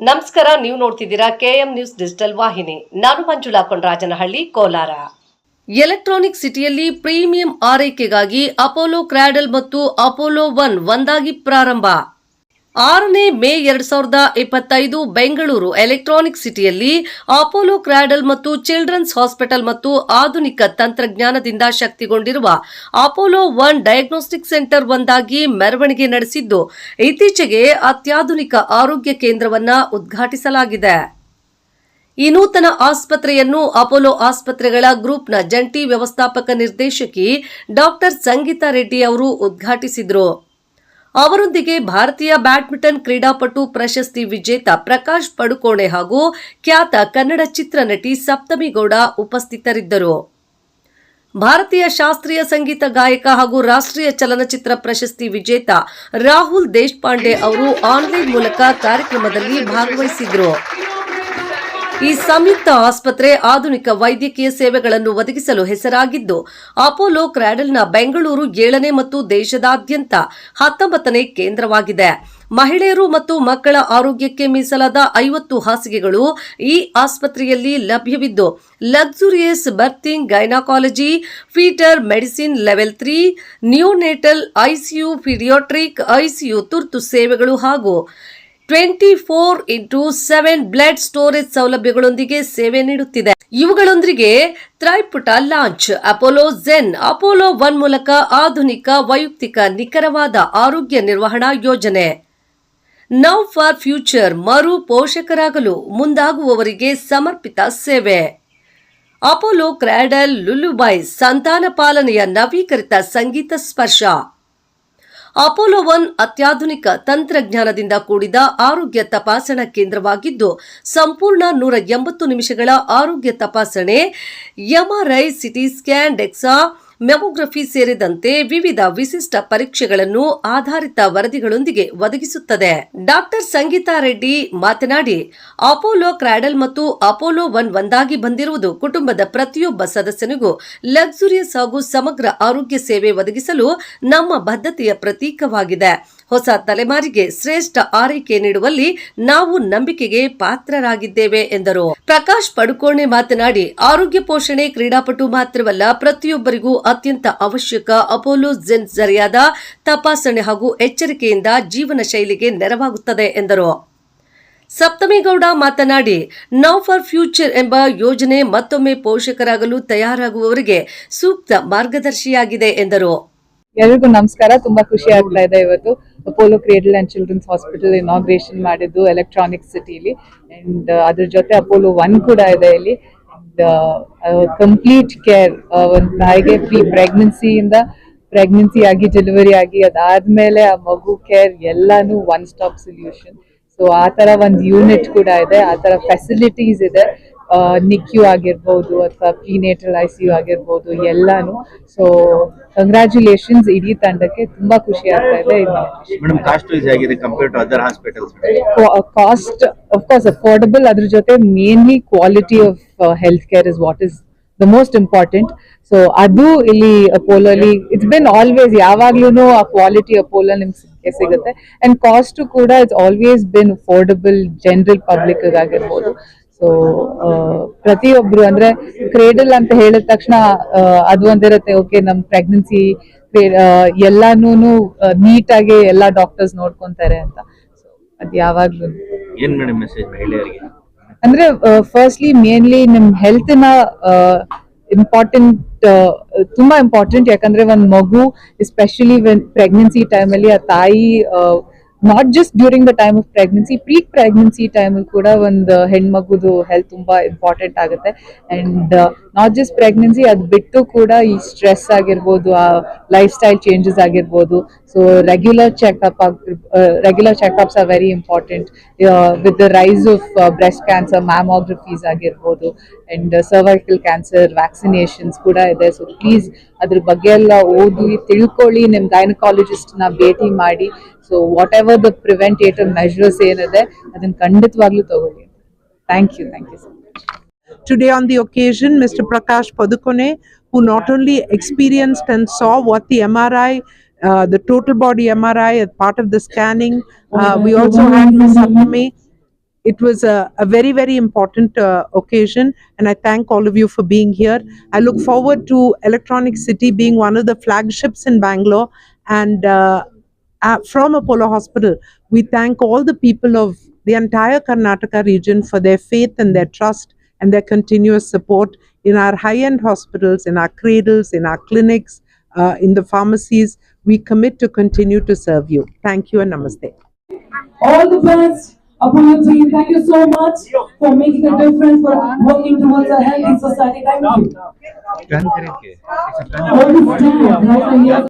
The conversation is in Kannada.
ನಮಸ್ಕಾರ, ನೀವು ನೋಡ್ತಿದ್ದೀರಾ ಕೆಎಂ ನ್ಯೂಸ್ ಡಿಜಿಟಲ್ ವಾಹಿನಿ. ನಾನು ಮಂಜುಳಾ ಕೊಂಡರಾಜನಹಳ್ಳಿ ಕೋಲಾರ. ಎಲೆಕ್ಟ್ರಾನಿಕ್ ಸಿಟಿಯಲ್ಲಿ ಪ್ರೀಮಿಯಂ ಆರೈಕೆಗಾಗಿ ಅಪೋಲೋ ಕ್ರ್ಯಾಡಲ್ ಮತ್ತು ಅಪೋಲೋ ಒನ್ ಒಂದಾಗಿ ಪ್ರಾರಂಭ. ಆರನೇ ಮೇ ಎರಡ್ ಸಾವಿರದ ಇಪ್ಪತ್ತೈದು ಬೆಂಗಳೂರು ಎಲೆಕ್ಟ್ರಾನಿಕ್ ಸಿಟಿಯಲ್ಲಿ ಅಪೋಲೋ ಕ್ರ್ಯಾಡಲ್ ಮತ್ತು ಚಿಲ್ಡ್ರನ್ಸ್ ಹಾಸ್ಪಿಟಲ್ ಮತ್ತು ಆಧುನಿಕ ತಂತ್ರಜ್ಞಾನದಿಂದ ಶಕ್ತಿಗೊಂಡಿರುವ ಅಪೋಲೋ ಒನ್ ಡಯಾಗ್ನೋಸ್ಟಿಕ್ ಸೆಂಟರ್ ಒಂದಾಗಿ ಮೆರವಣಿಗೆ ನಡೆಸಿದ್ದು, ಇತ್ತೀಚೆಗೆ ಅತ್ಯಾಧುನಿಕ ಆರೋಗ್ಯ ಕೇಂದ್ರವನ್ನ ಉದ್ಘಾಟಿಸಲಾಗಿದೆ. ಈ ನೂತನ ಆಸ್ಪತ್ರೆಯನ್ನು ಅಪೋಲೋ ಆಸ್ಪತ್ರೆಗಳ ಗ್ರೂಪ್ನ ಜಂಟಿ ವ್ಯವಸ್ಥಾಪಕ ನಿರ್ದೇಶಕಿ ಡಾಕ್ಟರ್ ಸಂಗೀತಾ ರೆಡ್ಡಿ ಅವರು ಉದ್ಘಾಟಿಸಿದರು. ಅವರೊಂದಿಗೆ ಭಾರತೀಯ ಬ್ಯಾಡ್ಮಿಂಟನ್ ಕ್ರೀಡಾಪಟು ಪ್ರಶಸ್ತಿ ವಿಜೇತ ಪ್ರಕಾಶ್ ಪಡುಕೋಣೆ ಹಾಗೂ ಖ್ಯಾತ ಕನ್ನಡ ಚಿತ್ರನಟಿ ಸಪ್ತಮಿಗೌಡ ಉಪಸ್ಥಿತರಿದ್ದರು. ಭಾರತೀಯ ಶಾಸ್ತ್ರೀಯ ಸಂಗೀತ ಗಾಯಕ ಹಾಗೂ ರಾಷ್ಟ್ರೀಯ ಚಲನಚಿತ್ರ ಪ್ರಶಸ್ತಿ ವಿಜೇತ ರಾಹುಲ್ ದೇಶಪಾಂಡೆ ಅವರು ಆನ್ಲೈನ್ ಮೂಲಕ ಕಾರ್ಯಕ್ರಮದಲ್ಲಿ ಭಾಗವಹಿಸಿದ್ರು. ಈ ಸಂಯುಕ್ತ ಆಸ್ಪತ್ರೆ ಆಧುನಿಕ ವೈದ್ಯಕೀಯ ಸೇವೆಗಳನ್ನು ಒದಗಿಸಲು ಹೆಸರಾಗಿದ್ದು, ಅಪೋಲೋ ಕ್ರಾಡಲ್ನ ಬೆಂಗಳೂರು ಏಳನೇ ಮತ್ತು ದೇಶದಾದ್ಯಂತ ಹತ್ತೊಂಬತ್ತನೇ ಕೇಂದ್ರವಾಗಿದೆ. ಮಹಿಳೆಯರು ಮತ್ತು ಮಕ್ಕಳ ಆರೋಗ್ಯಕ್ಕೆ ಮೀಸಲಾದ ಐವತ್ತು ಹಾಸಿಗೆಗಳು ಈ ಆಸ್ಪತ್ರೆಯಲ್ಲಿ ಲಭ್ಯವಿದ್ದು, luxurious birthing gynaecology, fetal medicine level three, neonatal ICU paediatric ICU ತುರ್ತು ಸೇವೆಗಳು ಹಾಗೂ twenty four into seven blood storage ಸೌಲಭ್ಯಗಳೊಂದಿಗೆ ಸೇವೆ ನೀಡುತ್ತಿದೆ. ಇವುಗಳೊಂದಿಗೆ ತ್ರೈಪುಟ ಲಾಂಚ್, ಅಪೋಲೋ ಜೆನ್ ಅಪೋಲೋ ಒನ್ ಮೂಲಕ ಆಧುನಿಕ ವೈಯಕ್ತಿಕ ನಿಖರವಾದ ಆರೋಗ್ಯ ನಿರ್ವಹಣಾ ಯೋಜನೆ. ನೌ ಫಾರ್ ಫ್ಯೂಚರ್, ಮರು ಪೋಷಕರಾಗಲು ಮುಂದಾಗುವವರಿಗೆ ಸಮರ್ಪಿತ ಸೇವೆ. ಅಪೋಲೋ ಕ್ರ್ಯಾಡಲ್ ಲುಲುಬೈ ಸಂತಾನ ಪಾಲನೆಯ ನವೀಕರಿತ ಸಂಗೀತ ಸ್ಪರ್ಶ. ಅಪೋಲೋ ಒನ್ ಅತ್ಯಾಧುನಿಕ ತಂತ್ರಜ್ಞಾನದಿಂದ ಕೂಡಿದ ಆರೋಗ್ಯ ತಪಾಸಣಾ ಕೇಂದ್ರವಾಗಿದ್ದು, ಸಂಪೂರ್ಣ ನೂರ ಎಂಬತ್ತು ನಿಮಿಷಗಳ ಆರೋಗ್ಯ ತಪಾಸಣೆ MRI CT scan DEXA mammography ಸೇರಿದಂತೆ ವಿವಿಧ ವಿಶಿಷ್ಟ ಪರೀಕ್ಷೆಗಳನ್ನು ಆಧಾರಿತ ವರದಿಗಳೊಂದಿಗೆ ಒದಗಿಸುತ್ತದೆ. ಡಾಕ್ಟರ್ ಸಂಗೀತಾ ರೆಡ್ಡಿ ಮಾತನಾಡಿ, ಅಪೋಲೋ ಕ್ರಾಡಲ್ ಮತ್ತು ಅಪೋಲೋ ಒನ್ ಒಂದಾಗಿ ಬಂದಿರುವುದು ಕುಟುಂಬದ ಪ್ರತಿಯೊಬ್ಬ ಸದಸ್ಯನಿಗೂ ಲಕ್ಸುರಿಯಸ್ ಹಾಗೂ ಸಮಗ್ರ ಆರೋಗ್ಯ ಸೇವೆ ಒದಗಿಸಲು ನಮ್ಮ ಬದ್ಧತೆಯ ಪ್ರತೀಕವಾಗಿದೆ. ಹೊಸ ತಲೆಮಾರಿಗೆ ಶ್ರೇಷ್ಠ ಆರೈಕೆ ನೀಡುವಲ್ಲಿ ನಾವು ನಂಬಿಕೆಗೆ ಪಾತ್ರರಾಗಿದ್ದೇವೆ ಎಂದರು. ಪ್ರಕಾಶ್ ಪಡುಕೋಣೆ ಮಾತನಾಡಿ, ಆರೋಗ್ಯ ಪೋಷಣೆ ಕ್ರೀಡಾಪಟು ಮಾತ್ರವಲ್ಲ, ಪ್ರತಿಯೊಬ್ಬರಿಗೂ ಅತ್ಯಂತ ಅವಶ್ಯಕ ಅಪೋಲೋ ಜೆನ್ ಸರಿಯಾದ ತಪಾಸಣೆ ಹಾಗೂ ಎಚ್ಚರಿಕೆಯಿಂದ ಜೀವನ ಶೈಲಿಗೆ ನೆರವಾಗುತ್ತದೆ ಎಂದರು. ಸಪ್ತಮೇಗೌಡ ಮಾತನಾಡಿ ನೌ ಫಾರ್ ಫ್ಯೂಚರ್ ಎಂಬ ಯೋಜನೆ ಮತ್ತೊಮ್ಮೆ ಪೋಷಕರಾಗಲು ತಯಾರಾಗುವವರಿಗೆ ಸೂಕ್ತ ಮಾರ್ಗದರ್ಶಿಯಾಗಿದೆ ಎಂದರು. ಎಲ್ರಿಗೂ ನಮಸ್ಕಾರ. ತುಂಬಾ ಖುಷಿ ಆಗ್ತಾ ಇದೆ ಇವತ್ತು. Apollo Cradle and children's hospital inauguration ಮಾಡಿದ್ದು ಎಲೆಕ್ಟ್ರಾನಿಕ್ ಸಿಟಿಲಿ ಅಂಡ್ ಅದ್ರ ಜೊತೆ ಅಪೋಲೋ ಒನ್ ಕೂಡ ಇದೆ ಇಲ್ಲಿ. ಅಂಡ್ ಕಂಪ್ಲೀಟ್ ಕೇರ್ ಒಂದು ತಾಯಿಗೆ ಪ್ರೀ ಪ್ರೆಗ್ನೆನ್ಸಿಯಿಂದ ಪ್ರೆಗ್ನೆನ್ಸಿ ಆಗಿ ಡೆಲಿವರಿ ಆಗಿ, ಅದಾದ್ಮೇಲೆ ಆ ಮಗು ಕೇರ್ ಎಲ್ಲಾನು ಒನ್ ಸ್ಟಾಪ್ ಸೊಲ್ಯೂಷನ್ ಸೊ ಆ ತರ ಒಂದು ಯೂನಿಟ್ ಕೂಡ ಇದೆ. ಆ ತರ ಫೆಸಿಲಿಟೀಸ್ ಇದೆ. ನಿಕ್ಯು ಆಗಿರ್ಬೋದು ಅಥವಾ ಪ್ರೀನೇಟ್ರಲ್ ಐ ಸಿ ಯು ಆಗಿರ್ಬೋದು ಎಲ್ಲಾನು. ಸೊ ಕಂಗ್ರ್ಯಾಚುಲೇಷನ್ಸ್ ಇಡೀ ತಂಡಕ್ಕೆ ತುಂಬಾ ಖುಷಿ ಆಗ್ತಾ ಇದೆ ಮೇಡಮ್ ಕಾಸ್ಟ್ ವೈಸ್ ಆಗಿದೆ compare to other hospitals cost course affordable ಅದ್ರ ಜೊತೆ mainly quality of health care is what is the most important so ಅದು ಇಲ್ಲಿ ಅಪೋಲೋ ಅಲ್ಲಿ ಇಟ್ಸ್ ಬಿನ್ ಆಲ್ವೇಸ್ ಯಾವಾಗ್ಲೂ ಆ ಕ್ವಾಲಿಟಿ ಅಪೋಲೋ ನಿಮ್ಗೆ ಸಿಗುತ್ತೆ. ಅಂಡ್ ಕಾಸ್ಟ್ ಕೂಡ it's always been affordable general public ಆಗಿರ್ಬೋದು. ಸೊ ಪ್ರತಿಯೊಬ್ರು ಅಂದ್ರೆ ಕ್ರೇಡಲ್ ಅಂತ ಹೇಳಿದ ತಕ್ಷಣ ಅದು ಒಂದಿರುತ್ತೆ. ಓಕೆ ನಮ್ ಪ್ರೆಗ್ನೆನ್ಸಿ ಎಲ್ಲಾನು ನೀಟಾಗಿ ಎಲ್ಲಾ ಡಾಕ್ಟರ್ಸ್ ನೋಡ್ಕೊಂತಾರೆ ಅಂತ. ಸೊ ಅದ್ ಯಾವಾಗ್ಲೂ. ಏನ್ ಮೇಡಮ್ ಮೆಸೇಜ್ ಮಹಿಳೆಯರಿಗೆ? ಅಂದ್ರೆ ಫಸ್ಟ್ಲಿ ಮೇನ್ಲಿ ನಿಮ್ ಹೆಲ್ತ್ನ ಇಂಪಾರ್ಟೆಂಟ್ ತುಂಬಾ ಇಂಪಾರ್ಟೆಂಟ್ ಯಾಕಂದ್ರೆ ಒಂದ್ ಮಗು ಎಸ್ಪೆಷಲಿ ಪ್ರೆಗ್ನೆನ್ಸಿ ಟೈಮಲ್ಲಿ ಆ ತಾಯಿ not just during the time of pregnancy pre pregnancy ಟೈಮಲ್ಲಿ ಕೂಡ ಒಂದು ಹೆಣ್ಮಗುದು ಹೆಲ್ತ್ ತುಂಬಾ ಇಂಪಾರ್ಟೆಂಟ್ ಆಗುತ್ತೆ. ಅಂಡ್ ನಾಟ್ ಜಸ್ಟ್ ಪ್ರೆಗ್ನೆನ್ಸಿ ಅದು ಬಿಟ್ಟು ಕೂಡ ಈ ಸ್ಟ್ರೆಸ್ ಆಗಿರ್ಬೋದು, ಆ ಲೈಫ್ ಸ್ಟೈಲ್ ಚೇಂಜಸ್ ಆಗಿರ್ಬೋದು so regular checkup regular checkups are very important with the rise of breast cancer mammographies ಆಗಿರ್ಬೋದು. ಅಂಡ್ ಸರ್ವೈಕಲ್ ಕ್ಯಾನ್ಸರ್ ವ್ಯಾಕ್ಸಿನೇಷನ್ಸ್ ಕೂಡ ಇದೆ. ಸೊ ಪ್ಲೀಸ್ ಅದ್ರ ಬಗ್ಗೆ ಎಲ್ಲ ಓದಿ ತಿಳ್ಕೊಳ್ಳಿ. ನಿಮ್ ಗೈನಕಾಲಜಿಸ್ಟ್ನ ಭೇಟಿ ಮಾಡಿ. So whatever the preventative measures ಏನಿದೆ ಅದನ್ನ ಖಂಡಿತವಾಗ್ಲೂ ತಗೊಳ್ಳಿ thank you thank you so much Today on the occasion, Mr. Prakash Padukone, who not only experienced and saw what the MRI, uh, the total body MRI as part of the scanning, uh, we also had Ms. Sapnami it was a, a very, very important uh, occasion, and I thank all of you for being here. I look forward to Electronic City being one of the flagships in Bangalore, and uh, uh, from Apollo Hospital, we thank all the people of the entire Karnataka region for their faith and their trust and their continuous support in our high end hospitals, in our cradles, in our clinics, uh, in the pharmacies. We commit to continue to serve you. Thank you and namaste. All the best upon your team. Thank you so much for making a difference, for working towards a healthy society. Thank you. All the stand right here.